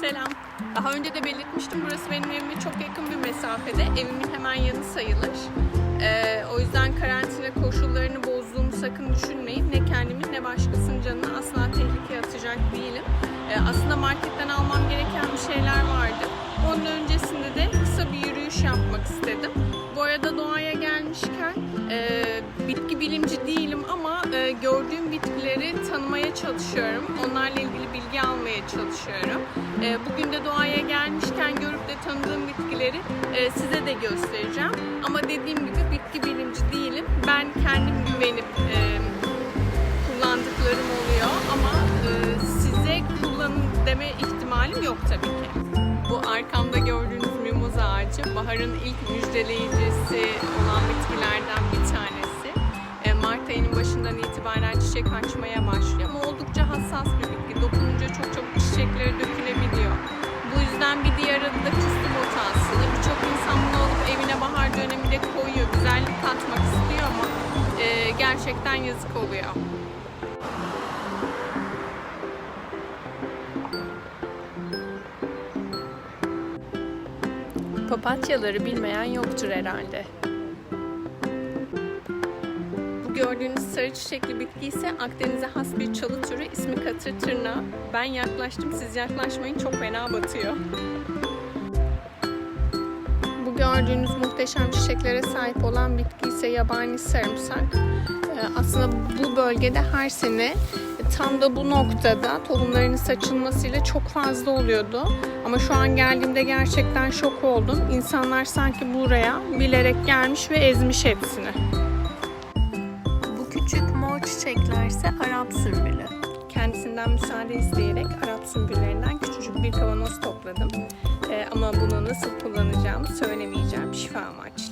Selam. Daha önce de belirtmiştim burası benim evime çok yakın bir mesafede. Evimin hemen yanı sayılır. Ee, o yüzden karantina koşullarını bozduğumu sakın düşünmeyin. Ne kendimi ne başkasının canını asla tehlikeye atacak değilim. Ee, aslında marketten almam gereken bir şeyler vardı. Onun öncesinde de kısa bir yürüyüş yapmak istedim. Bu arada doğaya gelmişken e, bitki bilimci değilim ama e, gördüğüm bitkileri tanımaya çalışıyorum. Onlarla ilgili bilgi almaya çalışıyorum. E, bugün de doğaya gelmişken görüp de tanıdığım bitkileri e, size de göstereceğim. Ama dediğim gibi bitki bilimci değilim. Ben kendim güvenip e, kullandıklarım oluyor ama e, size kullanın deme ihtimalim yok tabii ki. Bu arkamda gördüğünüz mimoz ağacı baharın ilk müjdeleyicisi olan bitkilerden bir tanesi. Mart ayının başından itibaren çiçek açmaya başlıyor hassas bir bitki. Dokununca çok çabuk çiçekleri dökülebiliyor. Bu yüzden bir diğer adı da küstü botu aslında. Birçok insan bunu alıp evine bahar döneminde koyuyor. Güzellik katmak istiyor ama e, gerçekten yazık oluyor. Papatyaları bilmeyen yoktur herhalde. Gördüğünüz sarı çiçekli bitki ise Akdeniz'e has bir çalı türü. İsmi katır tırnağı. Ben yaklaştım, siz yaklaşmayın çok fena batıyor. Bu gördüğünüz muhteşem çiçeklere sahip olan bitki ise yabani sarımsak. Ee, Aslında bu bölgede her sene tam da bu noktada tohumlarının saçılmasıyla çok fazla oluyordu. Ama şu an geldiğimde gerçekten şok oldum. İnsanlar sanki buraya bilerek gelmiş ve ezmiş hepsini. Bu küçük mor çiçekler ise Arap sümbülü. Kendisinden müsaade isteyerek Arap sümbüllerinden küçücük bir kavanoz topladım. Ee, ama bunu nasıl kullanacağımı söylemeyeceğim şifa amaçlı.